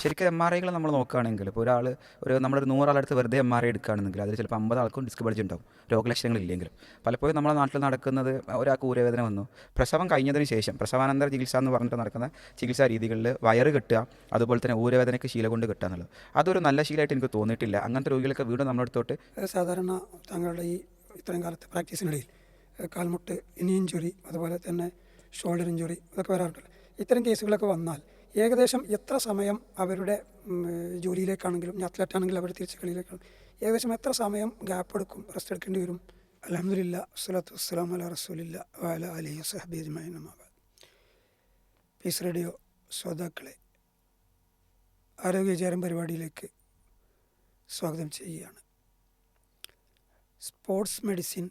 ശരിക്കും M R ഐകൾ നമ്മൾ നോക്കുകയാണെങ്കിൽ ഇപ്പോൾ ഒരാൾ ഒരു നമ്മളൊരു നൂറാളടുത്ത് വെറുതെ എം ആർ ഐ എടുക്കുകയാണെങ്കിൽ അതിൽ ചിലപ്പോൾ അമ്പത് ആൾക്കും ഡിസ്ക് ഉണ്ടാവും രോഗലക്ഷണങ്ങൾ ഇല്ലെങ്കിലും പലപ്പോഴും നമ്മുടെ നാട്ടിൽ നടക്കുന്നത് ഒരാൾക്ക് ഊരവേദന വന്നു. പ്രസവം കഴിഞ്ഞതിന് ശേഷം പ്രസവാനന്തര ചികിത്സ എന്ന് പറഞ്ഞിട്ട് നടക്കുന്ന ചികിത്സാ രീതികളിൽ വയറ് കെട്ടുക അതുപോലെ തന്നെ ഊരവേദനയ്ക്ക് ശീല കൊണ്ട് കെട്ടുക എന്നുള്ളത്. അതൊരു നല്ല ശീലമായിട്ട് എനിക്ക് തോന്നിയിട്ടില്ല. അങ്ങനത്തെ രോഗികളൊക്കെ വീണ്ടും നമ്മുടെ അടുത്തോട്ട് സാധാരണ താങ്കളുടെ ഈ ഇത്രയും കാലത്തെ പ്രാക്ടീസിനിടയിൽ കാൽമുട്ട് ഇനി ഇഞ്ചുറി അതുപോലെ തന്നെ ഷോൾഡർ ഇഞ്ചുറി ഇതൊക്കെ വരാറുണ്ടല്ലോ ഇത്തരം കേസുകളൊക്കെ വന്നാൽ ഏകദേശം എത്ര സമയം അവരുടെ ജോലിയിലേക്കാണെങ്കിലും ഞാൻ അത്ലറ്റ് ആണെങ്കിലും അവർ തിരിച്ച് ഏകദേശം എത്ര സമയം ഗ്യാപ്പ് എടുക്കും റെസ്റ്റ് എടുക്കേണ്ടി വരും? അലഹമില്ല വസ്സലാത്തു വസ്സലാം അല റസൂലില്ല വാല അലി സഹബി അജ്മൈൻ അമ്മാബാദ് പീസ് റേഡിയോ ശ്രോതാക്കളെ ആരോഗ്യചാരം പരിപാടിയിലേക്ക് സ്വാഗതം ചെയ്യുകയാണ്. സ്പോർട്സ് മെഡിസിൻ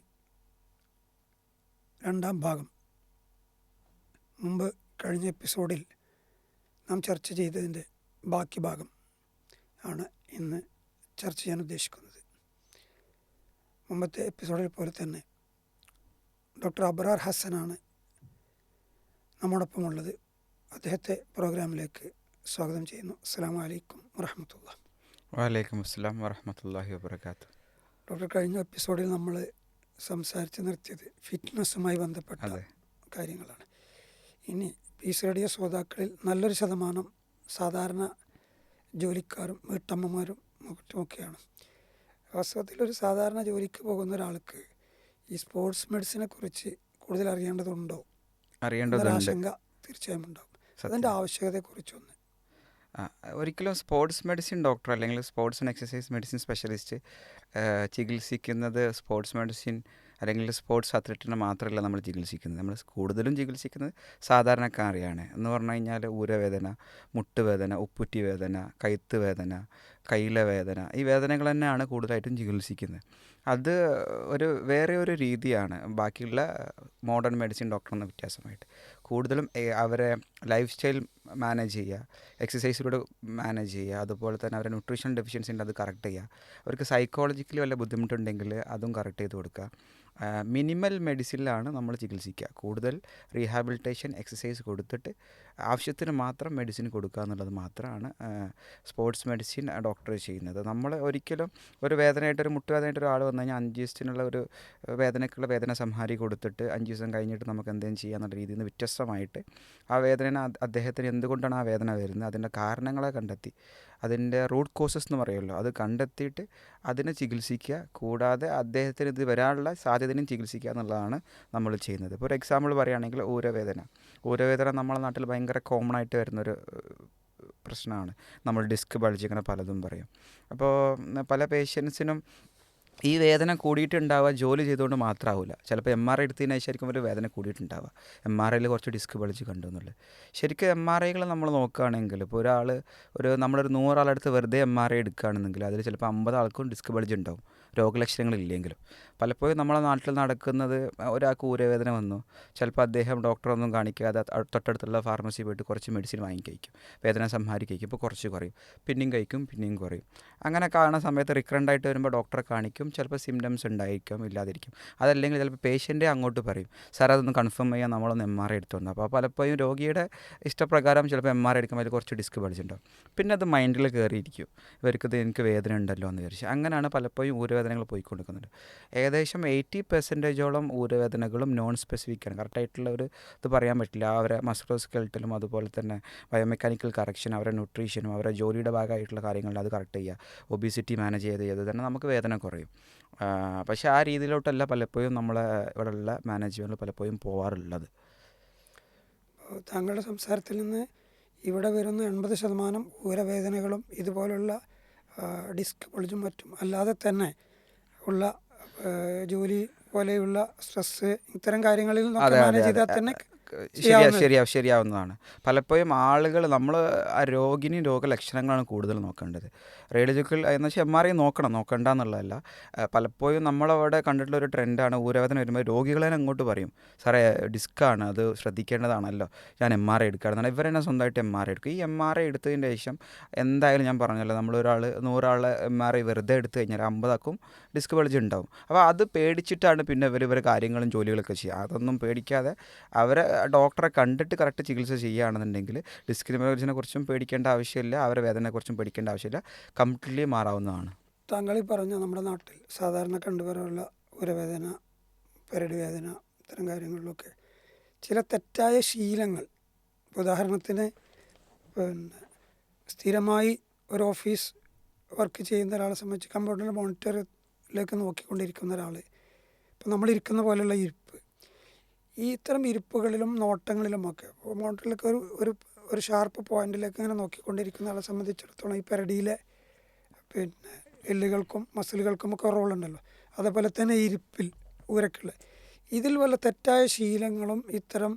രണ്ടാം ഭാഗം. മുമ്പ് കഴിഞ്ഞ എപ്പിസോഡിൽ നാം ചർച്ച ചെയ്തതിന്റെ ബാക്കി ഭാഗം ആണ് ഇന്ന് ചർച്ച ചെയ്യാൻ ഉദ്ദേശിക്കുന്നത്. മുമ്പത്തെ എപ്പിസോഡിൽ പോലെ തന്നെ ഡോക്ടർ അബ്രാർ ഹസനാണ് നമ്മോടൊപ്പമുള്ളത് അദ്ദേഹത്തെ പ്രോഗ്രാമിലേക്ക് സ്വാഗതം ചെയ്യുന്നു. അസ്സാം വലൈക്കും വറഹമത്തുള്ള വാലൈക്കും അസ്സാം വറഹമത്തല്ലാഹി വാബർക്കാത്തു ഡോക്ടർ കഴിഞ്ഞ എപ്പിസോഡിൽ നമ്മൾ സംസാരിച്ച് നിർത്തിയത് ഫിറ്റ്നസ്സുമായി ബന്ധപ്പെട്ട കാര്യങ്ങളാണ്. ഇനി പീസ് റേഡിയോ ശ്രോതാക്കളിൽ നല്ലൊരു ശതമാനം സാധാരണ ജോലിക്കാരും വീട്ടമ്മമാരും മറ്റുമൊക്കെയാണ് വാസ്തവത്തിൽ ഒരു സാധാരണ ജോലിക്ക് പോകുന്ന ഒരാൾക്ക് ഈ സ്പോർട്സ് മെഡിസിനെ കുറിച്ച് കൂടുതൽ അറിയേണ്ടതുണ്ടോ? അറിയേണ്ടതുണ്ട്. ആശങ്ക തീർച്ചയായും ഉണ്ടാവും. അതിന്റെ ആവശ്യകതയെക്കുറിച്ചൊന്ന് ഒരിക്കലും സ്പോർട്സ് മെഡിസിൻ ഡോക്ടർ അല്ലെങ്കിൽ sports and exercise medicine specialist ചികിത്സിക്കുന്നത് സ്പോർട്സ് മെഡിസിൻ അല്ലെങ്കിൽ സ്പോർട്സ് അത്ലറ്റിനെ മാത്രമല്ല നമ്മൾ ചികിത്സിക്കുന്നത്. നമ്മൾ കൂടുതലും ചികിത്സിക്കുന്നത് സാധാരണക്കാരെയാണ്. എന്ന് പറഞ്ഞു കഴിഞ്ഞാൽ ഊരവേദന മുട്ടുവേദന ഉപ്പുറ്റി വേദന കൈത്ത് വേദന കയ്യിലെ വേദന ഈ വേദനകൾ തന്നെയാണ് കൂടുതലായിട്ടും ചികിത്സിക്കുന്നത്. അത് ഒരു വേറെ ഒരു രീതിയാണ്. ബാക്കിയുള്ള മോഡേൺ മെഡിസിൻ ഡോക്ടറിന് വ്യത്യാസമായിട്ട്. കൂടുതലും അവരെ ലൈഫ് സ്റ്റൈൽ മാനേജ് ചെയ്യുക എക്സസൈസിലൂടെ മാനേജ് ചെയ്യുക അതുപോലെ തന്നെ അവരെ ന്യൂട്രീഷൻ ഡെഫിഷ്യൻസി ഉണ്ട് അത് കറക്റ്റ് ചെയ്യുക. അവർക്ക് സൈക്കോളജിക്കലി വല്ല ബുദ്ധിമുട്ടുണ്ടെങ്കിൽ അതും കറക്റ്റ് ചെയ്ത് കൊടുക്കുക. മിനിമൽ മെഡിസിനിലാണ് നമ്മൾ ചികിത്സിക്കുക. കൂടുതൽ റീഹാബിലിറ്റേഷൻ എക്സസൈസ് കൊടുത്തിട്ട് ആവശ്യത്തിന് മാത്രം മെഡിസിൻ കൊടുക്കുക എന്നുള്ളത് മാത്രമാണ് സ്പോർട്സ് മെഡിസിൻ ഡോക്ടർ ചെയ്യുന്നത്. നമ്മൾ ഒരിക്കലും ഒരു വേദനയായിട്ട് ഒരു മുട്ടുവേദനയായിട്ട് ഒരാൾ വന്നു കഴിഞ്ഞാൽ അഞ്ച് ദിവസത്തിനുള്ള ഒരു വേദനയ്ക്കുള്ള വേദന സംഹാരി കൊടുത്തിട്ട് അഞ്ച് ദിവസം കഴിഞ്ഞിട്ട് നമുക്ക് എന്തെങ്കിലും ചെയ്യാന്നുള്ള രീതിയിൽ നിന്ന് വ്യത്യസ്തമായിട്ട് ആ വേദന അദ്ദേഹത്തിന് എന്തുകൊണ്ടാണ് ആ വേദന വരുന്നത്? അതിന്റെ കാരണങ്ങളെ കണ്ടെത്തി. അതിന്റെ റൂട്ട് കോസസ് എന്ന് പറയുമല്ലോ അത് കണ്ടെത്തിയിട്ട് അതിനെ ചികിത്സിക്കുക കൂടാതെ അദ്ദേഹത്തിന് ഇത് വരാനുള്ള സാധ്യതയും ചികിത്സിക്കുക എന്നുള്ളതാണ് നമ്മൾ ചെയ്യുന്നത്. ഇപ്പോൾ ഒരു എക്സാമ്പിൾ പറയുകയാണെങ്കിൽ ഊരവേദന. ഊരവേദന നമ്മളെ നാട്ടിൽ ഭയങ്കര കോമൺ ആയിട്ട് വരുന്നൊരു പ്രശ്നമാണ്. നമ്മൾ ഡിസ്ക് ബൾജിങ്ങനെ പലതും പറയും. അപ്പോൾ പല പേഷ്യൻസിനും ഈ വേദന കൂടിയിട്ടുണ്ടാവുക ജോലി ചെയ്തുകൊണ്ട് മാത്രമാവില്ല ചിലപ്പോൾ എം ആർ ഐ എടുത്തതിന് ശരിക്കും ഒരു വേദന കൂടിയിട്ടുണ്ടാവുക എം ആർ ഐയിൽ കുറച്ച് ഡിസ്ക് ബളിച്ച് കണ്ടു എന്നുള്ളത് ശരിക്കും എം ആർ ഐകൾ നമ്മൾ നോക്കുകയാണെങ്കിൽ ഇപ്പോൾ ഒരാൾ ഒരു നമ്മളൊരു നൂറാളെടുത്ത് വെറുതെ എം ആർ ഐ എടുക്കുകയാണെന്നെങ്കിൽ അതിൽ ചിലപ്പോൾ അമ്പത് ആൾക്കും ഡിസ്ക് ബൾജ് ഉണ്ടാവും രോഗലക്ഷണങ്ങൾ ഇല്ലെങ്കിലും പലപ്പോഴും നമ്മളെ നാട്ടിൽ നടക്കുന്നത് ഒരാൾക്ക് ഊരവേദന വന്നു ചിലപ്പോൾ അദ്ദേഹം ഡോക്ടറൊന്നും കാണിക്കാതെ തൊട്ടടുത്തുള്ള ഫാർമസി പോയിട്ട് കുറച്ച് മെഡിസിൻ വാങ്ങി കഴിക്കും. വേദന സംഹാരി കഴിക്കും ഇപ്പോൾ കുറച്ച് കുറയും. പിന്നെയും കഴിക്കും പിന്നെയും കുറയും. അങ്ങനെ കാണുന്ന സമയത്ത് റിക്കറന്റ് ആയിട്ട് വരുമ്പോൾ ഡോക്ടറെ കാണിക്കും ചിലപ്പോൾ സിംറ്റംസ് ഉണ്ടായിരിക്കും ഇല്ലാതിരിക്കും. അതല്ലെങ്കിൽ ചിലപ്പോൾ പേഷ്യന്റെ അങ്ങോട്ട് പറയും സാർ അതൊന്ന് കൺഫേം ചെയ്യാൻ നമ്മളൊന്ന് എം ആർ ഐ അപ്പോൾ പലപ്പോഴും രോഗിയുടെ ഇഷ്ടപ്രകാരം ചിലപ്പോൾ എം ആർ ഐ എടുക്കുമ്പോൾ അതിൽ കുറച്ച് ഡിസ്ക് പഠിച്ചിട്ടുണ്ടാവും. പിന്നെ അത് മൈൻഡിൽ കയറിയിരിക്കും. ഇവർക്കത് എനിക്ക് വേദന ഉണ്ടല്ലോ എന്ന് വിചാരിച്ചു. അങ്ങനെയാണ് പലപ്പോഴും ഊരവേദനകൾ പോയിക്കൊണ്ടിരിക്കുന്നുണ്ട്. ഏകദേശം എയ്റ്റി പെർസെന്റേജോളം ഊരവേദനകളും നോൺ സ്പെസിഫിക് ആണ് കറക്റ്റായിട്ടുള്ള ഒരു ഇത് പറയാൻ പറ്റില്ല. അവരെ മസ്ക്രോസ്കെൽറ്റലും അതുപോലെ തന്നെ ബയോമെക്കാനിക്കൽ കറക്ഷൻ അവരുടെ ന്യൂട്രീഷനും അവരുടെ ജോലിയുടെ ഭാഗമായിട്ടുള്ള കാര്യങ്ങളിൽ അത് കറക്റ്റ് ചെയ്യുക. ഒബിസിറ്റി മാനേജ് ചെയ്ത് ചെയ്ത് തന്നെ നമുക്ക് വേദന കുറയും. പക്ഷേ ആ രീതിയിലോട്ടല്ല പലപ്പോഴും നമ്മളെ ഇവിടെയുള്ള മാനേജ്മെന്റിൽ പലപ്പോഴും പോകാറുള്ളത് താങ്കളുടെ സംസാരത്തിൽ നിന്ന് ഇവിടെ വരുന്ന എൺപത് ശതമാനം ഊരവേദനകളും ഇതുപോലുള്ള ഡിസ്ക് പൊളിച്ചും മറ്റും അല്ലാതെ തന്നെ ഉള്ള ജോലി പോലെയുള്ള സ്ട്രെസ് ഇത്തരം കാര്യങ്ങളിൽ മാനേജ്. ചെയ്താൽ തന്നെ ശരിയാ. ശരിയാ ശരിയാവുന്നതാണ്. പലപ്പോഴും ആളുകൾ നമ്മൾ ആ രോഗിനി രോഗലക്ഷണങ്ങളാണ് കൂടുതൽ നോക്കേണ്ടത്. റേഡിയോജിക്കൽ എന്ന് വെച്ചാൽ എം ആർ ഐ നോക്കണം നോക്കണ്ട എന്നുള്ളതല്ല പലപ്പോഴും നമ്മളവിടെ കണ്ടിട്ടുള്ള ഒരു ട്രെൻഡാണ് ഊരവേദന വരുമ്പോൾ രോഗികളെ അങ്ങോട്ട് പറയും സാറേ ഡിസ്ക്കാണ് അത് ശ്രദ്ധിക്കേണ്ടതാണല്ലോ. ഞാൻ എം ആർ ഐ എടുക്കാറുണ്ട്. ഇവർ തന്നെ സ്വന്തമായിട്ട് എം ആർ ഐ എടുക്കും. ഈ എം ആർ ഐ എടുത്തതിന് ശേഷം എന്തായാലും ഞാൻ പറഞ്ഞല്ലോ നമ്മളൊരാൾ നൂറാളെ എം ആർ ഐ വെറുതെ എടുത്തു കഴിഞ്ഞാൽ അമ്പതാക്കും ഡിസ്ക് ബൾജ് ഉണ്ടാവും. അപ്പോൾ അത് പേടിച്ചിട്ടാണ് പിന്നെ ഇവർ ഇവർ കാര്യങ്ങളും ജോലികളൊക്കെ ചെയ്യുക. അതൊന്നും പേടിക്കാതെ അവരെ ഡോക്ടറെ കണ്ടിട്ട് കറക്റ്റ് ചികിത്സ ചെയ്യുകയാണെന്നുണ്ടെങ്കിൽ ഡിസ്ക്രിമിനേഷനെ കുറിച്ചും പേടിക്കേണ്ട ആവശ്യമില്ല അവരെ വേദനയെക്കുറിച്ചും പേടിക്കേണ്ട ആവശ്യമില്ല കംപ്ലീറ്റ്ലി മാറാവുന്നതാണ്. താങ്കൾ ഈ പറഞ്ഞ നമ്മുടെ നാട്ടിൽ സാധാരണ കണ്ടുവരാനുള്ള ഉരവേദന പെരടി വേദന ഇത്തരം കാര്യങ്ങളിലൊക്കെ ചില തെറ്റായ ശീലങ്ങൾ. ഉദാഹരണത്തിന് പിന്നെ സ്ഥിരമായി ഒരു ഓഫീസ് വർക്ക് ചെയ്യുന്ന ഒരാളെ സംബന്ധിച്ച് കമ്പ്യൂട്ടറിന്റെ മോണിറ്ററിലേക്ക് നോക്കിക്കൊണ്ടിരിക്കുന്ന ഒരാൾ ഇപ്പം നമ്മളിരിക്കുന്ന പോലെയുള്ള ഇരിപ്പ് ഈ ഇത്തരം ഇരിപ്പുകളിലും നോട്ടങ്ങളിലുമൊക്കെ മോണിറ്ററിലേക്ക് ഒരു ഒരു ഒരു ഷാർപ്പ് പോയിന്റിലേക്ക് ഇങ്ങനെ നോക്കിക്കൊണ്ടിരിക്കുന്ന ആളെ സംബന്ധിച്ചിടത്തോളം ഈ പെരടിയിലെ പിന്നെ എല്ലുകൾക്കും മസിലുകൾക്കും ഒക്കെ റോളുണ്ടല്ലോ. അതേപോലെ തന്നെ ഇരിപ്പിൽ ഊരക്കുള്ള. ഇതിൽ വല്ല തെറ്റായ ശീലങ്ങളും ഇത്തരം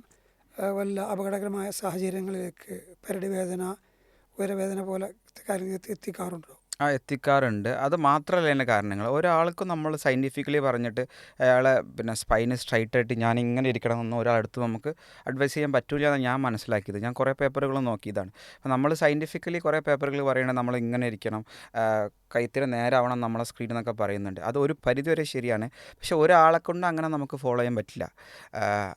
വല്ല അപകടകരമായ സാഹചര്യങ്ങളിലേക്ക് പെരടി വേദന ഉയരവേദന പോലെ കാര്യങ്ങൾ എത്തിക്കാറുണ്ടോ? ആ എത്തിക്കാറുണ്ട്. അത് മാത്രമല്ല അതിന്റെ കാരണങ്ങൾ. ഒരാൾക്കും നമ്മൾ സയന്റിഫിക്കലി പറഞ്ഞിട്ട് അയാളെ പിന്നെ സ്പൈന് സ്ട്രൈറ്റ് ആയിട്ട് ഞാൻ ഇങ്ങനെ ഇരിക്കണമെന്ന് ഒരാളടുത്ത് നമുക്ക് അഡ്വൈസ് ചെയ്യാൻ പറ്റില്ല എന്ന് ഞാൻ മനസ്സിലാക്കിയത്. ഞാൻ കുറേ പേപ്പറുകൾ നോക്കിയതാണ്. അപ്പോൾ നമ്മൾ സയന്റിഫിക്കലി കുറേ പേപ്പറുകൾ പറയണത് നമ്മൾ ഇങ്ങനെ ഇരിക്കണം. കൈത്തിന് നേരാവണം നമ്മളെ സ്ക്രീൻ എന്നൊക്കെ പറയുന്നുണ്ട്. അത് ഒരു പരിധി വരെ ശരിയാണ്. പക്ഷേ ഒരാളെ കൊണ്ട് അങ്ങനെ നമുക്ക് ഫോളോ ചെയ്യാൻ പറ്റില്ല.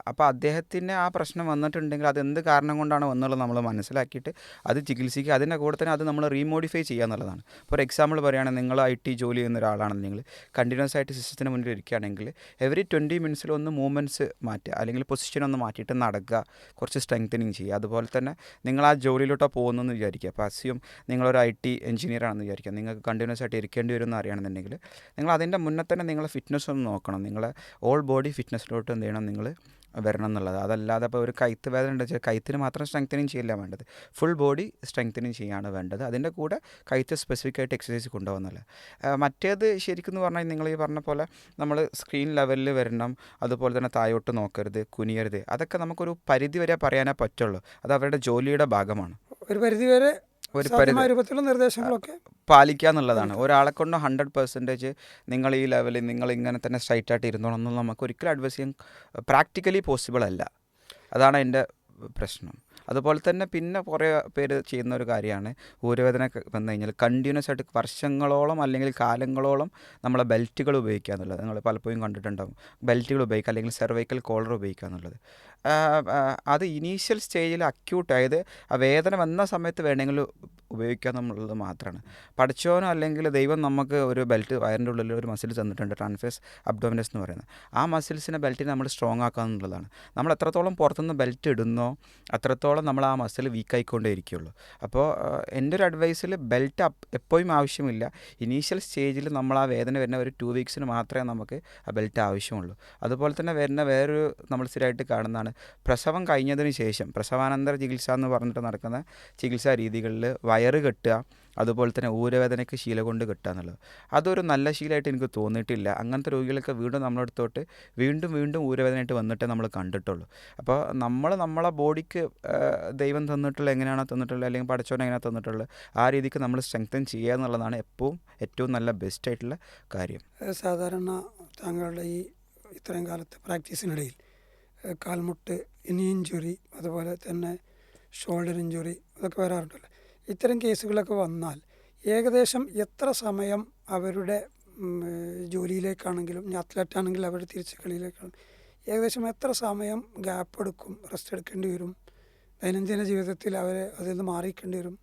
അപ്പോൾ അദ്ദേഹത്തിന് ആ പ്രശ്നം വന്നിട്ടുണ്ടെങ്കിൽ അത് എന്ത് കാരണം കൊണ്ടാണ് വന്നുള്ളത് നമ്മൾ മനസ്സിലാക്കിയിട്ട് അത് ചികിത്സിക്കുക. അതിന്റെ കൂടെ തന്നെ അത് നമ്മൾ റീമോഡിഫൈ ചെയ്യുക എന്നുള്ളതാണ്. ഫോർ എക്സാമ്പിൾ പറയുകയാണെങ്കിൽ നിങ്ങൾ ഐ ടി ജോലി ചെയ്യുന്ന ഒരാളാണെന്നുണ്ടെങ്കിൽ കണ്ടിന്യൂസ് ആയിട്ട് സിസ്റ്റത്തിന് മുന്നിൽ ഇരിക്കുകയാണെങ്കിൽ എവറി ട്വന്റി മിനിറ്റ്സിൽ ഒന്ന് മൂവ്മെന്റ്സ് മാറ്റുക. അല്ലെങ്കിൽ പൊസിഷൻ ഒന്ന് മാറ്റിയിട്ട് നടക്കുക. കുറച്ച് സ്ട്രെങ്തനിങ് ചെയ്യുക. അതുപോലെ തന്നെ നിങ്ങൾ ആ ജോലിയിലോട്ട് പോകുന്നെന്ന് വിചാരിക്കുക. അപ്പോൾ അസ്യം നിങ്ങളൊരു ഐ ടി എഞ്ചിനീയർ ആണെന്ന് വിചാരിക്കുക. നിങ്ങൾക്ക് കണ്ടിന്യൂസ് ആയിട്ട് ഇരിക്കേണ്ടി വരും എന്ന് അറിയണമെന്നുണ്ടെങ്കിൽ നിങ്ങൾ അതിന്റെ മുന്നേ തന്നെ നിങ്ങളെ ഫിറ്റ്നസ് ഒന്ന് നോക്കണം. നിങ്ങളെ ഓൾ ബോഡി ഫിറ്റ്നസ്സിലോട്ട് എന്ത് ചെയ്യണം? നിങ്ങൾ വരണം എന്നുള്ളത്. അതല്ലാതെ ഇപ്പോൾ ഒരു കൈത്ത് വേദന ഉണ്ട് വെച്ചാൽ കൈത്തിന് മാത്രം സ്ട്രെങ്തനിങ് ചെയ്യില്ല വേണ്ടത്. ഫുൾ ബോഡി സ്ട്രെങ്തനിങ് ചെയ്യാണ് വേണ്ടത്. അതിന്റെ കൂടെ കൈത്ത് സ്പെസിഫിക് ആയിട്ട് എക്സസൈസ് കൊണ്ടുപോകുന്നില്ല. മറ്റേത് ശരിക്കും എന്ന് പറഞ്ഞാൽ നിങ്ങൾ ഈ പറഞ്ഞ പോലെ നമ്മൾ സ്ക്രീൻ ലെവലിൽ വരണം. അതുപോലെ തന്നെ തായോട്ട് നോക്കരുത് കുനിയരുത്. അതൊക്കെ നമുക്കൊരു പരിധി വരെ പറയാനേ പറ്റുള്ളൂ. അത് അവരുടെ ജോലിയുടെ ഭാഗമാണ്. ഒരു പരിധിവരെ ഒരു രൂപത്തിലുള്ള നിർദ്ദേശങ്ങളൊക്കെ പാലിക്കുക എന്നുള്ളതാണ്. ഒരാളെ കൊണ്ട് ഹൺഡ്രഡ് പെർസെന്റേജ് നിങ്ങൾ ഈ ലെവലിൽ നിങ്ങൾ ഇങ്ങനെ തന്നെ സ്ട്രൈറ്റ് ആയിട്ട് ഇരുന്നോളണം നമുക്ക് ഒരിക്കലും അഡ്വൈസ് ചെയ്യാൻ പ്രാക്ടിക്കലി പോസിബിൾ അല്ല. അതാണ് എന്റെ പ്രശ്നം. അതുപോലെ തന്നെ പിന്നെ കുറേ പേര് ചെയ്യുന്ന ഒരു കാര്യമാണ്. ഊരവേദന വന്നു കഴിഞ്ഞാൽ കണ്ടിന്യൂസ് ആയിട്ട് വർഷങ്ങളോളം അല്ലെങ്കിൽ കാലങ്ങളോളം നമ്മളെ ബെൽറ്റുകൾ ഉപയോഗിക്കുക എന്നുള്ളത്. നിങ്ങൾ പലപ്പോഴും കണ്ടിട്ടുണ്ടാകും ബെൽറ്റുകൾ ഉപയോഗിക്കുക അല്ലെങ്കിൽ സെർവൈക്കൽ കോളർ ഉപയോഗിക്കുക എന്നുള്ളത്. അത് ഇനീഷ്യൽ സ്റ്റേജിൽ അക്യൂട്ട് അതായത് ആ വേദന വന്ന സമയത്ത് വേണമെങ്കിൽ ഉപയോഗിക്കുക എന്നുള്ളത് മാത്രമാണ്. പഠിച്ചോനോ അല്ലെങ്കിൽ ദൈവം നമുക്ക് ഒരു ബെൽറ്റ് വയറിന്റെ ഉള്ളിൽ ഒരു മസിൽ തന്നിട്ടുണ്ട് ട്രാൻഫേസ് അബ്ഡോമിനസ് എന്ന് പറയുന്നത്. ആ മസിൽസിനെ ബെൽറ്റിനെ നമ്മൾ സ്ട്രോങ് ആക്കുക എന്നുള്ളതാണ്. നമ്മൾ എത്രത്തോളം പുറത്തുനിന്ന് ബെൽറ്റ് ഇടുന്നോ അത്രത്തോളം നമ്മൾ ആ മസിൽ വീക്കായിക്കൊണ്ടേ ഇരിക്കുകയുള്ളൂ അപ്പോൾ എന്റെ ഒരു അഡ്വൈസിൽ ബെൽറ്റ് അപ്പ് എപ്പോഴും ആവശ്യമില്ല. ഇനീഷ്യൽ സ്റ്റേജിൽ നമ്മൾ ആ വേദന വരുന്ന ഒരു ടു വീക്സിന് മാത്രമേ നമുക്ക് ആ ബെൽറ്റ് ആവശ്യമുള്ളൂ. അതുപോലെ തന്നെ വരുന്ന വേറൊരു നമ്മൾ സ്ഥിരമായിട്ട് കാണുന്നതാണ്. പ്രസവം കഴിഞ്ഞതിന് ശേഷം പ്രസവാനന്തര ചികിത്സ എന്ന് പറഞ്ഞിട്ട് നടക്കുന്ന ചികിത്സാ രീതികളിൽ വയറ് കെട്ടുക അതുപോലെ തന്നെ ഊരവേദനയ്ക്ക് ശീല കൊണ്ട് കിട്ടുക എന്നുള്ളത്. അതൊരു നല്ല ശീലമായിട്ട് എനിക്ക് തോന്നിയിട്ടില്ല. അങ്ങനത്തെ രോഗികളൊക്കെ വീണ്ടും നമ്മളെടുത്തോട്ട് വീണ്ടും വീണ്ടും ഊരവേദനയായിട്ട് വന്നിട്ടേ നമ്മൾ കണ്ടിട്ടുള്ളൂ. അപ്പോൾ നമ്മൾ നമ്മളെ ബോഡിക്ക് ദൈവം തന്നിട്ടുള്ള എങ്ങനെയാണോ തന്നിട്ടുള്ളത് അല്ലെങ്കിൽ പഠിച്ചവൻ എങ്ങനെയാണ് തന്നിട്ടുള്ളത് ആ രീതിക്ക് നമ്മൾ സ്ട്രെങ്തൻ ചെയ്യുക എന്നുള്ളതാണ് എപ്പോഴും ഏറ്റവും നല്ല ബെസ്റ്റ് ആയിട്ടുള്ള കാര്യം. സാധാരണ താങ്കളുടെ ഈ ഇത്രയും കാലത്തെ പ്രാക്ടീസിനിടയിൽ കാൽമുട്ട് ഇനി ഇഞ്ചുറി അതുപോലെ തന്നെ ഷോൾഡർ ഇഞ്ചുറി അതൊക്കെ വരാറുണ്ടല്ലോ. ഇത്തരം കേസുകളൊക്കെ വന്നാൽ ഏകദേശം എത്ര സമയം അവരുടെ ജോലിയിലേക്കാണെങ്കിലും അത്ലറ്റ് ആണെങ്കിൽ അവരുടെ തിരിച്ച് കളിയിലേക്കാണ്. ഏകദേശം എത്ര സമയം ഗ്യാപ്പ് എടുക്കും റെസ്റ്റ് എടുക്കേണ്ടി വരും? ദൈനംദിന ജീവിതത്തിൽ അവരെ അതിൽ നിന്ന് മാറിക്കേണ്ടി വരും?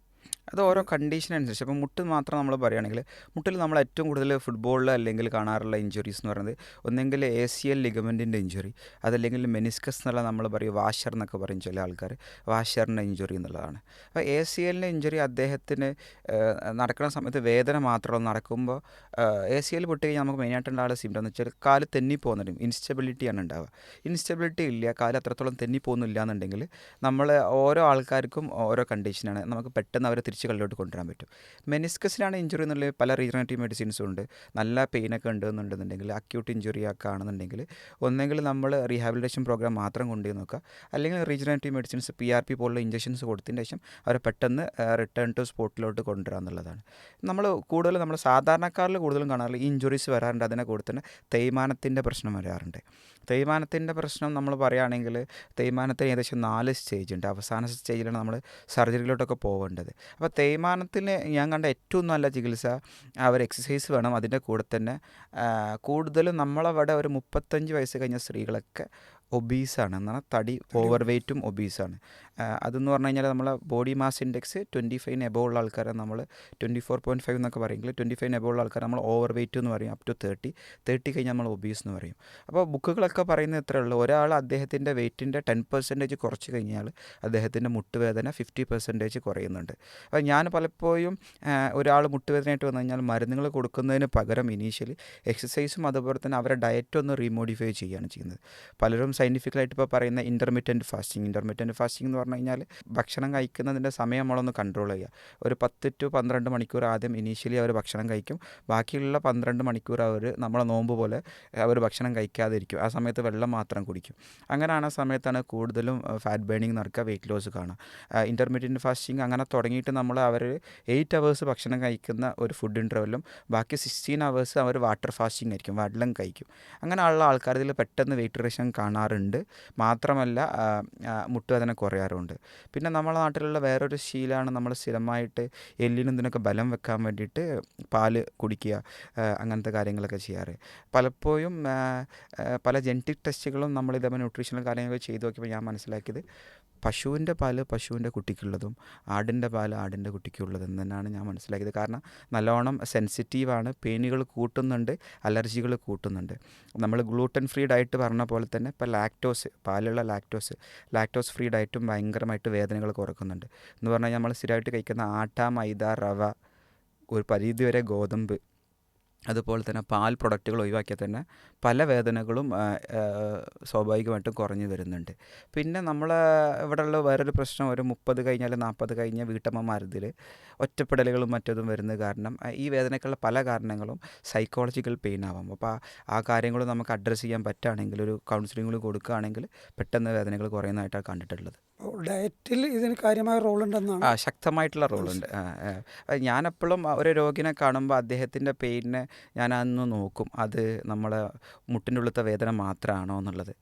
അത് ഓരോ കണ്ടീഷൻ അനുസരിച്ച്. അപ്പോൾ മുട്ട് മാത്രം നമ്മൾ പറയുകയാണെങ്കിൽ മുട്ടിൽ നമ്മൾ ഏറ്റവും കൂടുതൽ ഫുട്ബോളിൽ അല്ലെങ്കിൽ കാണാറുള്ള ഇഞ്ചുറീസ് എന്ന് പറയുന്നത് ഒന്നെങ്കിൽ എ സി എൽ ലിഗമെന്റിന്റെ ഇഞ്ചുറി അതല്ലെങ്കിൽ മെനിസ്കസ് എന്നുള്ള നമ്മൾ പറയും വാഷർ എന്നൊക്കെ പറയും ചില ആൾക്കാർ വാഷറിന്റെ ഇഞ്ചുറി എന്നുള്ളതാണ്. അപ്പോൾ എ സി എല്ലിന്റെ ഇഞ്ചുറി അദ്ദേഹത്തിന് നടക്കുന്ന സമയത്ത് വേദന മാത്രമല്ല നടക്കുമ്പോൾ എ സി എൽ പൊട്ടി കഴിഞ്ഞാൽ നമുക്ക് മെയിനായിട്ട് ഉണ്ടാകുന്ന സിംറ്റം എന്ന് വെച്ചാൽ കാൽ തെന്നി പോകുന്നുണ്ട്. ഇൻസ്റ്റബിലിറ്റിയാണ് ഉണ്ടാവുക. ഇൻസ്റ്റബിലിറ്റി ഇല്ല കാൽ അത്രത്തോളം തെന്നി പോകുന്നില്ല എന്നുണ്ടെങ്കിൽ നമ്മൾ ഓരോ ആൾക്കാർക്കും ഓരോ കണ്ടീഷനാണ് നമുക്ക് പെട്ടെന്ന് അവരെ തിരിച്ച് കളിയിലോട്ട് കൊണ്ടുവരാൻ പറ്റും. മെനിസ്കസിനാണ് ഇഞ്ചുറി എന്നുള്ള പല റീജനറേറ്റീവ് മെഡിസിൻസും ഉണ്ട്. നല്ല പെയിനൊക്കെ ഉണ്ട് എന്നുണ്ടെന്നുണ്ടെങ്കിൽ അക്യൂട്ട് ഇഞ്ചുറി ഒക്കെ ആണെന്നുണ്ടെങ്കിൽ ഒന്നെങ്കിൽ നമ്മൾ റീഹാബിലിറ്റേഷൻ പ്രോഗ്രാം മാത്രം കൊണ്ടുപോയി നോക്കുക. അല്ലെങ്കിൽ regenerative medicines P R P പോലുള്ള ഇഞ്ചക്ഷൻസ് കൊടുത്തതിന് ശേഷം അവരെ പെട്ടെന്ന് റിട്ടേൺ ടു സ്പോട്ടിലോട്ട് കൊണ്ടുവരിക എന്നുള്ളതാണ്. നമ്മൾ കൂടുതൽ നമ്മൾ സാധാരണക്കാരിൽ കൂടുതലും കാണാറില്ല ഈ ഇഞ്ചുറീസ് വരാറുണ്ട്. അതിനെ കൂടെ തന്നെ തേയ്മാനത്തിന്റെ പ്രശ്നം വരാറുണ്ട്. തേയ്മാനത്തിന്റെ പ്രശ്നം നമ്മൾ പറയുകയാണെങ്കിൽ തേയ്മാനത്തിന് ഏകദേശം നാല് സ്റ്റേജ് ഉണ്ട്. അവസാന സ്റ്റേജിലാണ് നമ്മൾ സർജറിയിലോട്ടൊക്കെ പോകേണ്ടത് അപ്പോൾ തേയ്മാനത്തിന് ഞാൻ കണ്ട ഏറ്റവും നല്ല ചികിത്സ അവർ എക്സസൈസ് വേണം. അതിന്റെ കൂടെ തന്നെ കൂടുതലും നമ്മളവിടെ ഒരു മുപ്പത്തഞ്ച് വയസ്സ് കഴിഞ്ഞ സ്ത്രീകളൊക്കെ ഒബീസാണ് എന്ന് പറഞ്ഞാൽ തടി ഓവർ വെയ്റ്റും ഒബീസാണ്. അതെന്ന് പറഞ്ഞു കഴിഞ്ഞാൽ നമ്മളെ ബോഡി മാസ് ഇൻഡെക്സ് ട്വന്റി ഫൈവിന് എബോ ഉള്ള ആൾക്കാരെ നമ്മൾ ട്വന്റി ഫോർ പോയിന്റ് ഫൈവ് എന്നൊക്കെ പറയുമെങ്കിൽ ട്വന്റി ഫൈവിന് എബോ ഉള്ള ആൾക്കാരെ നമ്മൾ ഓവർ വെയ്റ്റ് എന്ന് പറയും അപ് ടു തേർട്ടി തേർട്ടി കഴിഞ്ഞാൽ നമ്മൾ ഒബീസ് എന്ന് പറയും. അപ്പോൾ ബുക്കുകളൊക്കെ പറയുന്നത് ഇത്രേ ഉള്ളൂ. ഒരാൾ അദ്ദേഹത്തിന്റെ വെയ്റ്റിന്റെ ടെൻ പെർസെന്റേജ് കുറച്ച് കഴിഞ്ഞാൽ അദ്ദേഹത്തിന്റെ മുട്ടുവേദന ഫിഫ്റ്റി പെർസെന്റേജ് കുറയുന്നുണ്ട്. അപ്പോൾ ഞാൻ പലപ്പോഴും ഒരാൾ മുട്ടുവേദനയായിട്ട് വന്നു കഴിഞ്ഞാൽ മരുന്നുകൾ കൊടുക്കുന്നതിന് പകരം ഇനീഷ്യലി എക്സസൈസും അതുപോലെ തന്നെ അവരുടെ ഡയറ്റ് ഒന്ന് റീമോഡിഫൈ ചെയ്യുകയാണ് ചെയ്യുന്നത്. പലരും സയന്റിഫിക്കലായിട്ട് ഇപ്പോൾ പറയുന്ന ഇന്റർമീഡിയന്റ് ഫാസ്റ്റിംഗ് ഇന്റർമീഡിയന്റ് ഫാസ്റ്റിംഗ് എന്ന് പറഞ്ഞു കഴിഞ്ഞാൽ ഭക്ഷണം കഴിക്കുന്നതിന്റെ സമയം നമ്മളൊന്ന് കൺട്രോൾ ചെയ്യുക. ഒരു പത്ത് ടു പന്ത്രണ്ട് മണിക്കൂർ ആദ്യം ഇനീഷ്യലി അവർ ഭക്ഷണം കഴിക്കും. ബാക്കിയുള്ള പന്ത്രണ്ട് മണിക്കൂർ അവർ നമ്മളെ നോമ്പ് പോലെ അവർ ഭക്ഷണം കഴിക്കാതിരിക്കും. ആ സമയത്ത് വെള്ളം മാത്രം കുടിക്കും. അങ്ങനെയാണ് ആ സമയത്താണ് കൂടുതലും ഫാറ്റ് ബേണിംഗ് നടക്കുക വെയിറ്റ് ലോസ് കാണുക. ഇന്റർമീഡിയന്റ് ഫാസ്റ്റിംഗ് അങ്ങനെ തുടങ്ങിയിട്ട് നമ്മൾ അവർ എയ്റ്റ് അവേഴ്സ് ഭക്ഷണം കഴിക്കുന്ന ഒരു ഫുഡ് ഇന്റർവെല്ലും ബാക്കി സിക്സ്റ്റീൻ അവേഴ്സ് അവർ വാട്ടർ ഫാസ്റ്റിംഗ് ആയിരിക്കും. വെള്ളം കഴിക്കും. അങ്ങനെയുള്ള ആൾക്കാർ ഇതിൽ പെട്ടെന്ന് വെയിറ്റ് റിഡക്ഷൻ കാണാറുണ്ട്. മാത്രമല്ല മുട്ടുവേദന കുറയാറുണ്ട്. പിന്നെ നമ്മളെ നാട്ടിലുള്ള വേറൊരു ശീലമാണ് നമ്മൾ സ്ഥിരമായിട്ട് എല്ലിനും ഇതിനൊക്കെ ബലം വെക്കാൻ വേണ്ടിയിട്ട് പാൽ കുടിക്കുക അങ്ങനത്തെ കാര്യങ്ങളൊക്കെ ചെയ്യാറ്. പലപ്പോഴും പല ജെന്റിക് ടെസ്റ്റുകളും നമ്മൾ ഇതേപോലെ ന്യൂട്രീഷണൽ കാര്യങ്ങളൊക്കെ ചെയ്തു നോക്കിയപ്പോൾ ഞാൻ മനസ്സിലാക്കിയത് പശുവിന്റെ പാൽ പശുവിന്റെ കുട്ടിക്കുള്ളതും ആടിന്റെ പാൽ ആടിന്റെ കുട്ടിക്കുള്ളതെന്ന് തന്നെയാണ് ഞാൻ മനസ്സിലാക്കിയത്. കാരണം നല്ലോണം സെൻസിറ്റീവാണ് പെയിനുകൾ കൂട്ടുന്നുണ്ട് അലർജികൾ കൂട്ടുന്നുണ്ട്. നമ്മൾ ഗ്ലൂട്ടൻ ഫ്രീ ഡയറ്റ് പറഞ്ഞ പോലെ തന്നെ ഇപ്പോൾ ലാക്ടോസ് പാലുള്ള ലാക്ടോസ് ലാക്ടോസ് ഫ്രീ ഡയറ്റും ഭയങ്കരമായിട്ട് വേദനകൾ കുറക്കുന്നുണ്ട്. എന്ന് പറഞ്ഞാൽ നമ്മൾ സ്ഥിരമായിട്ട് കഴിക്കുന്ന ആട്ട മൈദ റവ ഒരു പരിധി വരെ ഗോതമ്പ് അതുപോലെ തന്നെ പാൽ പ്രൊഡക്റ്റുകൾ ഒഴിവാക്കിയാൽ തന്നെ പല വേദനകളും സ്വാഭാവികമായിട്ടും കുറഞ്ഞു വരുന്നുണ്ട്. പിന്നെ നമ്മൾ ഇവിടെയുള്ള വേറൊരു പ്രശ്നം ഒരു മുപ്പത് കഴിഞ്ഞാൽ നാൽപ്പത് കഴിഞ്ഞ വീട്ടമ്മമാരതിൽ ഒറ്റപ്പെടലുകളും മറ്റതും വരുന്നത് കാരണം ഈ വേദനയ്ക്കുള്ള പല കാരണങ്ങളും സൈക്കോളജിക്കൽ പെയിൻ ആവാം. അപ്പോൾ ആ- ആ കാര്യങ്ങൾ നമുക്ക് അഡ്രസ്സ് ചെയ്യാൻ പറ്റുകയാണെങ്കിൽ ഒരു കൗൺസിലിംഗ് കൊടുക്കുകയാണെങ്കിൽ പെട്ടെന്ന് വേദനകൾ കുറയുന്നതായിട്ടാണ് കണ്ടിട്ടുള്ളത്. ഡയറ്റിൽ ഇതിന് കാര്യമായ റോൾ ഉണ്ടെന്നാണ് ആ ശക്തമായിട്ടുള്ള റോളുണ്ട്. ഞാനെപ്പോഴും ഒരു രോഗിനെ കാണുമ്പോൾ അദ്ദേഹത്തിന്റെ പെയിനെ ഞാൻ അന്ന് നോക്കും അത് നമ്മളെ മുട്ടിന്റെ ഉള്ളിലത്തെ വേദന മാത്രമാണോ എന്നുള്ളത്.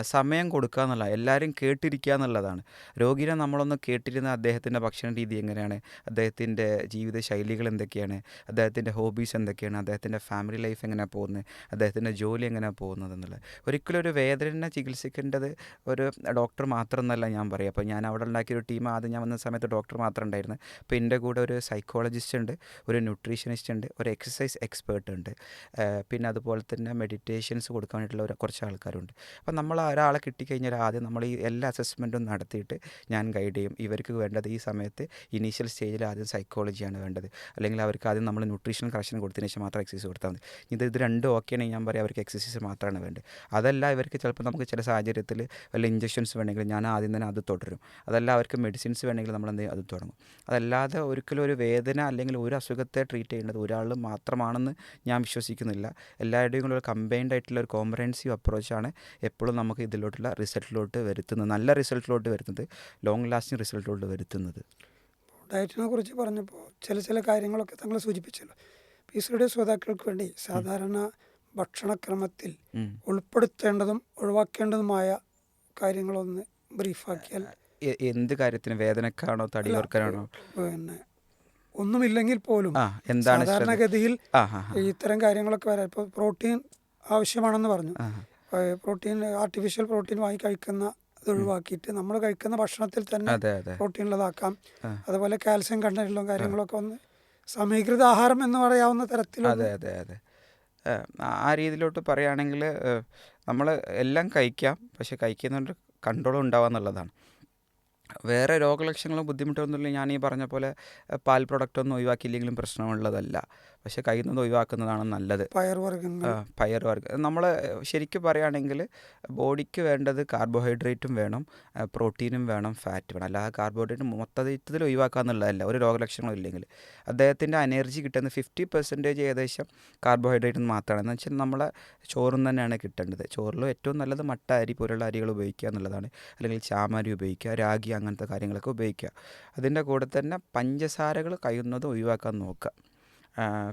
സമയം കൊടുക്കുക എന്നുള്ള എല്ലാവരും കേട്ടിരിക്കുക എന്നുള്ളതാണ്. രോഗിനെ നമ്മളൊന്ന് കേട്ടിരുന്ന അദ്ദേഹത്തിന്റെ ഭക്ഷണ രീതി എങ്ങനെയാണ്? അദ്ദേഹത്തിന്റെ ജീവിത ശൈലികൾ എന്തൊക്കെയാണ്? അദ്ദേഹത്തിന്റെ ഹോബീസ് എന്തൊക്കെയാണ്? അദ്ദേഹത്തിന്റെ ഫാമിലി ലൈഫ് എങ്ങനെയാണ് പോകുന്നത്? അദ്ദേഹത്തിന്റെ ജോലി എങ്ങനെയാണ് പോകുന്നത് എന്നുള്ളത്. ഒരിക്കലും ഒരു വേദന ചികിത്സിക്കേണ്ടത് ഒരു ഡോക്ടർ മാത്രം എന്നല്ല ഞാൻ പറയും. അപ്പോൾ ഞാൻ അവിടെ ഉണ്ടാക്കിയ ഒരു ടീം ആദ്യം ഞാൻ വന്ന സമയത്ത് ഡോക്ടർ മാത്രം ഉണ്ടായിരുന്നു. അപ്പോൾ എന്റെ കൂടെ ഒരു സൈക്കോളജിസ്റ്റ് ഉണ്ട് ഒരു ന്യൂട്രീഷനിസ്റ്റ് ഉണ്ട് ഒരു എക്സസൈസ് എക്സ്പേർട്ട് ഉണ്ട്. പിന്നെ അതുപോലെ തന്നെ മെഡിറ്റേഷൻസ് കൊടുക്കാൻ വേണ്ടിയിട്ടുള്ള കുറച്ച് ആൾക്കാരുണ്ട്. അപ്പം നമ്മൾ ഒരാളെ കിട്ടിക്കഴിഞ്ഞാൽ ആദ്യം നമ്മൾ ഈ എല്ലാ അസസ്മെന്റും നടത്തിയിട്ട് ഞാൻ ഗൈഡ് ചെയ്യും. ഇവർക്ക് വേണ്ടത് ഈ സമയത്ത് ഇനീഷ്യൽ സ്റ്റേജിൽ ആദ്യം സൈക്കോളജിയാണ് വേണ്ടത്. അല്ലെങ്കിൽ അവർക്ക് ആദ്യം നമ്മൾ ന്യൂട്രീഷൻ കറക്ഷൻ കൊടുത്തതിന് ശേഷം മാത്രം എക്സസൈസ് കൊടുത്താൽ മതി. ഇത് ഇത് രണ്ടും ഓക്കെ ആണെങ്കിൽ ഞാൻ പറയാം അവർക്ക് എക്സസൈസ് മാത്രമാണ് വേണ്ടത്. അതല്ല ഇവർക്ക് ചിലപ്പോൾ നമുക്ക് ചില സാഹചര്യത്തിൽ വല്ല ഇഞ്ചക്ഷൻസ് വേണമെങ്കിൽ ഞാൻ ആദ്യം തന്നെ അത് തുടരും. അതല്ല അവർക്ക് മെഡിസിൻസ് വേണമെങ്കിൽ നമ്മൾ എന്ത് അത് തുടങ്ങും. അതല്ലാതെ ഒരിക്കലും ഒരു വേദന അല്ലെങ്കിൽ ഒരു അസുഖത്തെ ട്രീറ്റ് ചെയ്യേണ്ടത് ഒരാൾ മാത്രമാണെന്ന് ഞാൻ വിശ്വസിക്കുന്നില്ല. എല്ലാവരുടെയും കൂടെ ഒരു കമ്പൈൻഡ് ആയിട്ടുള്ള ഒരു കോംപ്രഹെൻസീവ് അപ്രോച്ചാണ് എപ്പോഴും നമുക്ക് ഇതിലോട്ടുള്ള റിസൾട്ടിലോട്ട് വരുത്തുന്നത്. നല്ല റിസൾട്ടിലോട്ട് വരുന്നത് ലോങ് ലാസ്റ്റിംഗ് റിസൾട്ടിലോട്ട് വരുത്തുന്നത്. ഡയറ്റിനെ കുറിച്ച് പറഞ്ഞപ്പോൾ ചില ചില കാര്യങ്ങളൊക്കെ താങ്കൾ സൂചിപ്പിച്ചല്ലോ. പി സിയുടെ ശ്രോതാക്കൾക്ക് വേണ്ടി സാധാരണ ഭക്ഷണക്രമത്തിൽ ഉൾപ്പെടുത്തേണ്ടതും ഒഴിവാക്കേണ്ടതുമായ കാര്യങ്ങളൊന്ന് ബ്രീഫാക്കിയാൽ എന്ത് കാര്യത്തിന് വേദനക്കാണോ തടി ഓർക്കാനാണോ? പിന്നെ ഒന്നുമില്ലെങ്കിൽ പോലും എന്താണ് സാധാരണഗതിയിൽ ഇത്തരം കാര്യങ്ങളൊക്കെ വരാം. ഇപ്പോൾ പ്രോട്ടീൻ ആവശ്യമാണെന്ന് പറഞ്ഞു. പ്രോട്ടീൻ ആർട്ടിഫിഷ്യൽ പ്രോട്ടീൻ വാങ്ങി കഴിക്കുന്ന ഇത് ഒഴിവാക്കിയിട്ട് നമ്മൾ കഴിക്കുന്ന ഭക്ഷണത്തിൽ തന്നെ പ്രോട്ടീൻ ഉള്ളതാക്കാം അതുപോലെ കാൽസ്യം കണ്ടന്റുള്ള കാര്യങ്ങളൊക്കെ ഒന്ന് സമീകൃത ആഹാരം എന്ന് പറയാവുന്ന തരത്തിൽ അതെ അതെ അതെ. ആ രീതിയിലോട്ട് പറയുകയാണെങ്കിൽ നമ്മൾ എല്ലാം കഴിക്കാം. പക്ഷെ കഴിക്കുന്നതുകൊണ്ട് കൺട്രോൾ ഉണ്ടാവുക എന്നുള്ളതാണ്. വേറെ രോഗലക്ഷണങ്ങളും ബുദ്ധിമുട്ടൊന്നുമില്ല ഞാൻ ഈ പറഞ്ഞ പോലെ പാൽ പ്രൊഡക്റ്റ് ഒന്നും ഒഴിവാക്കിയില്ലെങ്കിലും പ്രശ്നമുള്ളതല്ല. പക്ഷെ കയ്യിൽ നിന്ന് ഒഴിവാക്കുന്നതാണ് നല്ലത്. പയർവർഗങ്ങൾ വർഗങ്ങൾ. പയർ വർഗം നമ്മൾ ശരിക്കും പറയുകയാണെങ്കിൽ ബോഡിക്ക് വേണ്ടത് കാർബോഹൈഡ്രേറ്റും വേണം പ്രോട്ടീനും വേണം ഫാറ്റ് വേണം. അല്ലാതെ കാർബോഹൈഡ്രേറ്റ് മൊത്തത്തിൽ ഒഴിവാക്കുക എന്നുള്ളതല്ല ഒരു രോഗലക്ഷണങ്ങളും ഇല്ലെങ്കിൽ. അദ്ദേഹത്തിന്റെ എനർജി കിട്ടുന്ന ഫിഫ്റ്റി പെർസെന്റേജ് ഏകദേശം കാർബോഹൈഡ്രേറ്റ് മാത്രമാണ്. എന്ന് വെച്ചാൽ നമ്മളെ നിന്ന് തന്നെയാണ് കിട്ടേണ്ടത്. ചോറിൽ ഏറ്റവും നല്ലത് മട്ട അരി പോലുള്ള അരികൾ ഉപയോഗിക്കുക എന്നുള്ളതാണ്. അല്ലെങ്കിൽ ചാമരി ഉപയോഗിക്കുക രാഗി അങ്ങനത്തെ കാര്യങ്ങളൊക്കെ ഉപയോഗിക്കുക. അതിന്റെ കൂടെ തന്നെ പഞ്ചസാരകൾ കഴിയുന്നതും ഒഴിവാക്കാൻ നോക്കുക.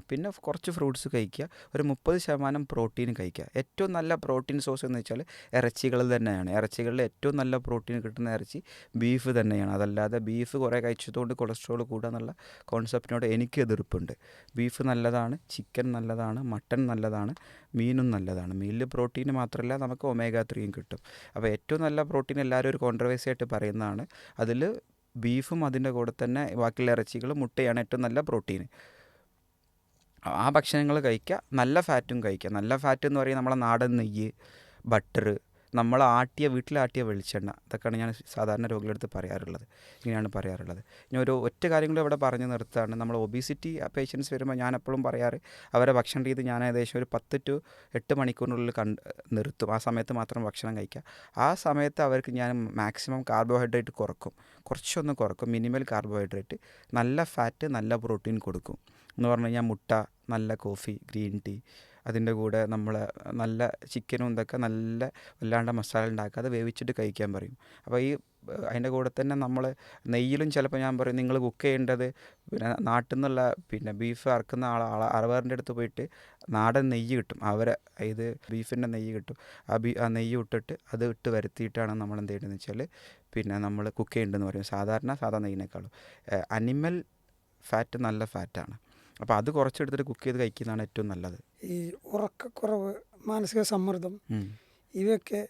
പിന്നെ കുറച്ച് ഫ്രൂട്ട്സ് കഴിക്കുക. ഒരു മുപ്പത് ശതമാനം പ്രോട്ടീൻ കഴിക്കുക. ഏറ്റവും നല്ല പ്രോട്ടീൻ സോഴ്സ് എന്ന് വെച്ചാൽ ഇറച്ചികൾ തന്നെയാണ്. ഇറച്ചികളിൽ ഏറ്റവും നല്ല പ്രോട്ടീൻ കിട്ടുന്ന ഇറച്ചി ബീഫ് തന്നെയാണ്. അതല്ലാതെ ബീഫ് കുറേ കഴിച്ചതുകൊണ്ട് കൊളസ്ട്രോൾ കൂടുക എന്നുള്ള കോൺസെപ്റ്റിനോട് എനിക്ക് എതിർപ്പുണ്ട്. ബീഫ് നല്ലതാണ് ചിക്കൻ നല്ലതാണ് മട്ടൺ നല്ലതാണ് മീനും നല്ലതാണ്. മീനിൽ പ്രോട്ടീൻ മാത്രമല്ല നമുക്ക് ഒമേഗ ത്രീയും കിട്ടും. അപ്പോൾ ഏറ്റവും നല്ല പ്രോട്ടീൻ എല്ലാവരും ഒരു കോൺട്രവേഴ്സി ആയിട്ട് പറയുന്നതാണ്. അതിൽ ബീഫും അതിന്റെ കൂടെ തന്നെ ബാക്കിയുള്ള ഇറച്ചികളും മുട്ടയാണ് ഏറ്റവും നല്ല പ്രോട്ടീൻ. ആ ഭക്ഷണങ്ങൾ കഴിക്കുക. നല്ല ഫാറ്റും കഴിക്കുക. നല്ല ഫാറ്റ് എന്ന് പറയുന്നത് നമ്മുടെ നാടൻ നെയ്യ് ബട്ടർ നമ്മൾ ആട്ടിയ വീട്ടിലാട്ടിയ വെളിച്ചെണ്ണ. ഇതൊക്കെയാണ് ഞാൻ സാധാരണ രോഗികളെടുത്ത് പറയാറുള്ളത്. ഇങ്ങനെയാണ് പറയാറുള്ളത്. ഇനി ഒരു ഒറ്റ കാര്യങ്ങളും ഇവിടെ പറഞ്ഞു നിർത്താണ് നമ്മൾ ഒബീസിറ്റി പേഷ്യൻസ് വരുമ്പോൾ ഞാൻ എപ്പോഴും പറയാറ് അവരെ ഭക്ഷണ രീതി ഞാൻ ഏകദേശം ഒരു പത്ത് ടു എട്ട് മണിക്കൂറിനുള്ളിൽ കണ്ട് നിർത്തും. ആ സമയത്ത് മാത്രം ഭക്ഷണം കഴിക്കുക. ആ സമയത്ത് അവർക്ക് ഞാൻ മാക്സിമം കാർബോഹൈഡ്രേറ്റ് കുറക്കും. കുറച്ചൊന്ന് കുറക്കും. മിനിമൽ കാർബോഹൈഡ്രേറ്റ് നല്ല ഫാറ്റ് നല്ല പ്രോട്ടീൻ കൊടുക്കും. എന്ന് പറഞ്ഞു കഴിഞ്ഞാൽ മുട്ട നല്ല കോഫി ഗ്രീൻ ടീ അതിന്റെ കൂടെ നമ്മൾ നല്ല ചിക്കനും ഇതൊക്കെ നല്ല വല്ലാണ്ട് മസാല ഉണ്ടാക്കാതെ വേവിച്ചിട്ട് കഴിക്കാൻ പറയും. അപ്പോൾ ഈ അതിന്റെ കൂടെ തന്നെ നമ്മൾ നെയ്യിലും ചിലപ്പോൾ ഞാൻ പറയും നിങ്ങൾ കുക്ക് ചെയ്യേണ്ടത് പിന്നെ നാട്ടിൽ നിന്നുള്ള പിന്നെ ബീഫ് അറക്കുന്ന ആൾ ആൾ അറവറിന്റെ അടുത്ത് പോയിട്ട് നാടൻ നെയ്യ് കിട്ടും. അവരെ ഇത് ബീഫിന്റെ നെയ്യ് കിട്ടും. ആ ബീ ആ നെയ്യ് ഇട്ടിട്ട് അത് ഇട്ട് വരുത്തിയിട്ടാണ് നമ്മൾ എന്ത് ചെയ്യുന്നത് വെച്ചാൽ പിന്നെ നമ്മൾ കുക്ക് ചെയ്യേണ്ടതെന്ന് പറയും. സാധാരണ സാധാ നെയ്യിനേക്കാളും. അനിമൽ ഫാറ്റ് നല്ല ഫാറ്റാണ് അപ്പോൾ അത് കുറച്ചെടുത്തിട്ട് കുക്ക് ചെയ്ത് കഴിക്കുന്നതാണ് ഏറ്റവും നല്ലത്. ഈ ഉറക്കക്കുറവ് മാനസിക സമ്മർദ്ദം. ഇവയൊക്കെ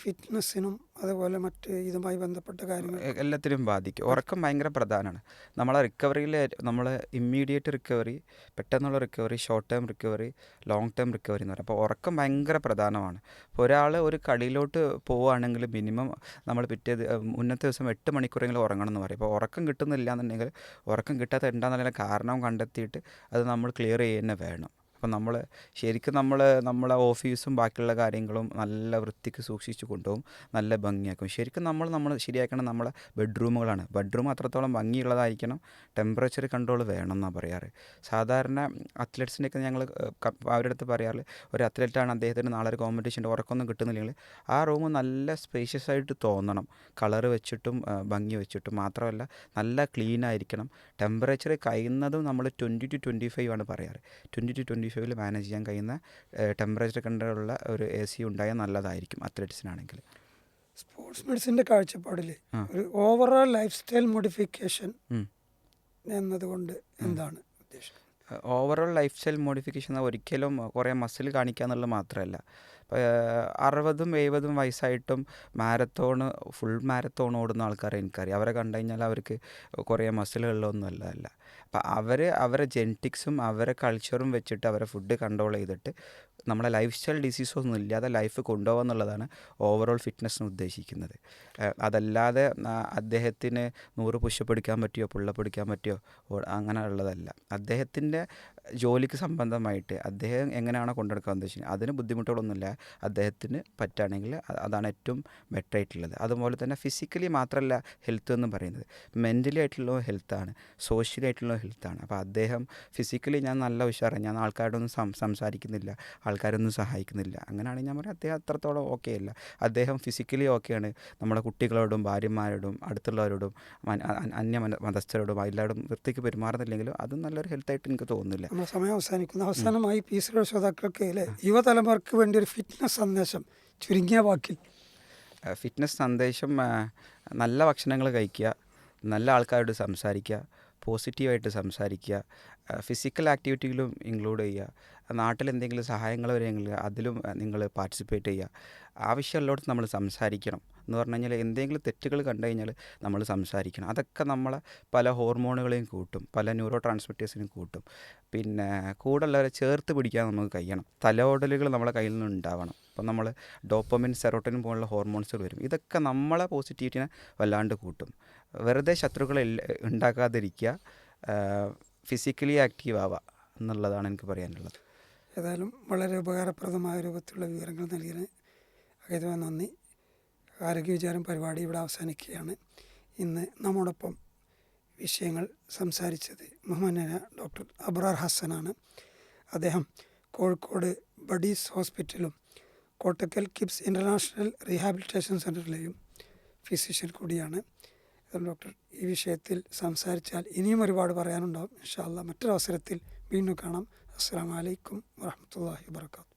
ഫിറ്റ്നസ്സിനും അതുപോലെ മറ്റ് ഇതുമായി ബന്ധപ്പെട്ട കാര്യങ്ങൾ എല്ലാത്തിനും ബാധിക്കും. ഉറക്കം ഭയങ്കര പ്രധാനമാണ് നമ്മളെ റിക്കവറിയിൽ നമ്മൾ ഇമ്മീഡിയറ്റ് റിക്കവറി പെട്ടെന്നുള്ള recovery short term recovery long term recovery എന്ന് പറയും. അപ്പോൾ ഉറക്കം ഭയങ്കര പ്രധാനമാണ്. ഇപ്പോൾ ഒരാൾ ഒരു കളിയിലോട്ട് പോവുകയാണെങ്കിൽ മിനിമം നമ്മൾ പിറ്റേ മുന്നത്തെ ദിവസം എട്ട് മണിക്കൂറെങ്കിലും ഉറങ്ങണം എന്ന് പറയും. അപ്പോൾ ഉറക്കം കിട്ടുന്നില്ല എന്നുണ്ടെങ്കിൽ ഉറക്കം കിട്ടാത്ത എന്താണെന്നുള്ള കാരണം കണ്ടെത്തിയിട്ട് അത് നമ്മൾ ക്ലിയർ ചെയ്യുക തന്നെ വേണം. അപ്പം നമ്മൾ ശരിക്കും നമ്മൾ നമ്മളെ ഓഫീസും ബാക്കിയുള്ള കാര്യങ്ങളും നല്ല വൃത്തിക്ക് സൂക്ഷിച്ചു കൊണ്ടുപോകും. നല്ല ഭംഗിയാക്കും. ശരിക്കും നമ്മൾ നമ്മൾ ശരിയാക്കണം നമ്മളെ ബെഡ്റൂമുകളാണ്. ബെഡ്റൂം അത്രത്തോളം ഭംഗിയുള്ളതായിരിക്കണം. ടെമ്പറേച്ചർ കൺട്രോൾ വേണം എന്നാണ് പറയാറ്. സാധാരണ അത്ലറ്റ്സിന്റെയൊക്കെ ഞങ്ങൾ അവരുടെ അടുത്ത് പറയാറ് ഒരു അത്ലറ്റാണ് അദ്ദേഹത്തിന് നാളെ ഒരു കോമ്പറ്റീഷന്റെ ഉറക്കമൊന്നും കിട്ടുന്നില്ലെങ്കിൽ ആ റൂം നല്ല സ്പേഷ്യസ് ആയിട്ട് തോന്നണം. കളർ വെച്ചിട്ടും ഭംഗി വെച്ചിട്ടും മാത്രമല്ല നല്ല ക്ലീൻ ആയിരിക്കണം ടെമ്പറേച്ചർ കഴിയുന്നതും നമ്മൾ ട്വന്റി ടു ട്വന്റി ഫൈവ് ആണ് പറയാറ്. ട്വന്റി ടു ട്വന്റി ഫൈവിൽ മാനേജ് ചെയ്യാൻ കഴിയുന്ന ടെമ്പറേച്ചർ കണ്ടുള്ള ഒരു എ സി ഉണ്ടായാൽ നല്ലതായിരിക്കും അത്ലറ്റ്സിനാണെങ്കിൽ സ്പോർട്സ് മെഡിസിന്റെ കാഴ്ചപ്പാടിൽ ഒരു ഓവറോൾ ലൈഫ് സ്റ്റൈൽ മോഡിഫിക്കേഷൻ. എന്നതുകൊണ്ട് എന്താണ് ഉദ്ദേശം? ഓവറോൾ ലൈഫ് സ്റ്റൈൽ മോഡിഫിക്കേഷൻ ഒരിക്കലും കുറേ മസിൽ കാണിക്കുക എന്നുള്ളത് മാത്രമല്ല അറുപതും എഴുപതും വയസ്സായിട്ടും മാരത്തോൺ ഫുൾ മാരത്തോൺ ഓടുന്ന ആൾക്കാരെ എനിക്കറിയാം. അവരെ കണ്ടു കഴിഞ്ഞാൽ അവർക്ക് കുറേ മസിലുകളിലൊന്നും അല്ല അല്ല അപ്പം അവർ അവരെ ജെനറ്റിക്സും അവരെ കൾച്ചറും വെച്ചിട്ട് അവരെ ഫുഡ് കൺട്രോൾ ചെയ്തിട്ട് നമ്മളെ ലൈഫ് സ്റ്റൈൽ ഡിസീസൊന്നും ഇല്ലാതെ ലൈഫ് കൊണ്ടുപോകുക എന്നുള്ളതാണ് ഓവറോൾ ഫിറ്റ്നസ്സിന് ഉദ്ദേശിക്കുന്നത്. അതല്ലാതെ അദ്ദേഹത്തിന് നൂറ് പുഷപ്പ് എടുക്കാൻ പറ്റിയോ പുള്ള പിടിക്കാൻ പറ്റിയോ അങ്ങനെയുള്ളതല്ല അദ്ദേഹത്തിന്റെ ജോലിക്ക് സംബന്ധമായിട്ട് അദ്ദേഹം എങ്ങനെയാണോ കൊണ്ടെടുക്കാൻ ഉദ്ദേശിക്കുന്നത്? അതിന് ബുദ്ധിമുട്ടുകളൊന്നുമില്ല. അദ്ദേഹത്തിന് പറ്റുകയാണെങ്കിൽ അതാണ് ഏറ്റവും ബെറ്റർ ആയിട്ടുള്ളത്. അതുപോലെ തന്നെ ഫിസിക്കലി മാത്രമല്ല ഹെൽത്ത് എന്ന് പറയുന്നത്. മെന്റലി ആയിട്ടുള്ള ഹെൽത്താണ് സോഷ്യലി ആയിട്ടുള്ള ഹെൽത്താണ് അപ്പോൾ അദ്ദേഹം ഫിസിക്കലി ഞാൻ നല്ല ഉഷാറാണ്. ഞാൻ ആൾക്കാരോടൊന്നും സം സംസാരിക്കുന്നില്ല. ആൾക്കാരൊന്നും സഹായിക്കുന്നില്ല. അങ്ങനെയാണെങ്കിൽ ഞാൻ പറയാം അദ്ദേഹം അത്രത്തോളം ഓക്കെ അല്ല. അദ്ദേഹം ഫിസിക്കലി ഓക്കെയാണ് നമ്മുടെ കുട്ടികളോടും ഭാര്യമാരോടും അടുത്തുള്ളവരോടും അന്യ മതസ്ഥരോടും എല്ലാവരോടും വൃത്തിക്ക് പെരുമാറുന്നില്ലെങ്കിലും അതും നല്ലൊരു ഹെൽത്തായിട്ട് എനിക്ക് തോന്നുന്നില്ല. നമ്മുടെ സമയം അവസാനിക്കുന്നു. അവസാനമായി പി സി ശ്രോതാക്കൾക്ക് അല്ലെ യുവതലമുറക്ക് വേണ്ടി ഒരു ഫിറ്റ്നസ് സന്ദേശം ചുരുങ്ങിയ വാക്കിൽ. ഫിറ്റ്നസ് സന്ദേശം നല്ല ഭക്ഷണങ്ങൾ കഴിക്കുക നല്ല ആൾക്കാരോട് സംസാരിക്കുക പോസിറ്റീവായിട്ട് സംസാരിക്കുക ഫിസിക്കൽ ആക്ടിവിറ്റിയിലും ഇൻക്ലൂഡ് ചെയ്യുക നാട്ടിൽ എന്തെങ്കിലും സഹായങ്ങൾ വരെയെങ്കിൽ അതിലും നിങ്ങൾ പാർട്ടിസിപ്പേറ്റ് ചെയ്യുക. ആവശ്യമുള്ളിടത്ത് നമ്മൾ സംസാരിക്കണം. എന്ന് പറഞ്ഞു കഴിഞ്ഞാൽ എന്തെങ്കിലും തെറ്റുകൾ കണ്ടു കഴിഞ്ഞാൽ നമ്മൾ സംസാരിക്കണം. അതൊക്കെ നമ്മളെ പല ഹോർമോണുകളെയും കൂട്ടും പല ന്യൂറോ ട്രാൻസ്മിറ്റേഴ്സിനും കൂട്ടും. പിന്നെ കൂടുള്ളവരെ ചേർത്ത് പിടിക്കാൻ നമുക്ക് കഴിയണം. തലോടലുകൾ നമ്മളെ കയ്യിൽ നിന്ന് ഉണ്ടാവണം. അപ്പം നമ്മൾ ഡോപ്പമിൻ സെറോട്ടിൻ പോലുള്ള ഹോർമോൺസുകൾ വരും. ഇതൊക്കെ നമ്മളെ പോസിറ്റിവിറ്റിനെ വല്ലാണ്ട് കൂട്ടും. വെറുതെ ശത്രുക്കളെ ഉണ്ടാക്കാതിരിക്കുക ഫിസിക്കലി ആക്റ്റീവ് ആവുക എന്നുള്ളതാണ് എനിക്ക് പറയാനുള്ളത്. ഏതായാലും വളരെ ഉപകാരപ്രദമായ രൂപത്തിലുള്ള വിവരങ്ങൾ നൽകിയതിന് അകേതമായ നന്ദി. ആരോഗ്യ വിചാരം പരിപാടി ഇവിടെ അവസാനിക്കുകയാണ്. ഇന്ന് നമ്മോടൊപ്പം വിഷയങ്ങൾ സംസാരിച്ചത് മുഹമ്മദ് ഡോക്ടർ അബ്രാർ ഹസ്സനാണ്. അദ്ദേഹം കോഴിക്കോട് ബഡീസ് ഹോസ്പിറ്റലും കോട്ടക്കൽ കിപ്സ് ഇന്റർനാഷണൽ റീഹാബിലിറ്റേഷൻ സെന്ററിലെയും ഫിസിഷ്യൻ കൂടിയാണ്. ഡോക്ടർ ഈ വിഷയത്തിൽ സംസാരിച്ചാൽ ഇനിയും ഒരുപാട് പറയാനുണ്ടാവും. ഇൻഷാല്ല മറ്റൊരവസരത്തിൽ വീണ്ടും കാണാം. അസ്സാം വലൈക്കും വാഹമത്തല്ലാഹി വാബർക്കാത്തു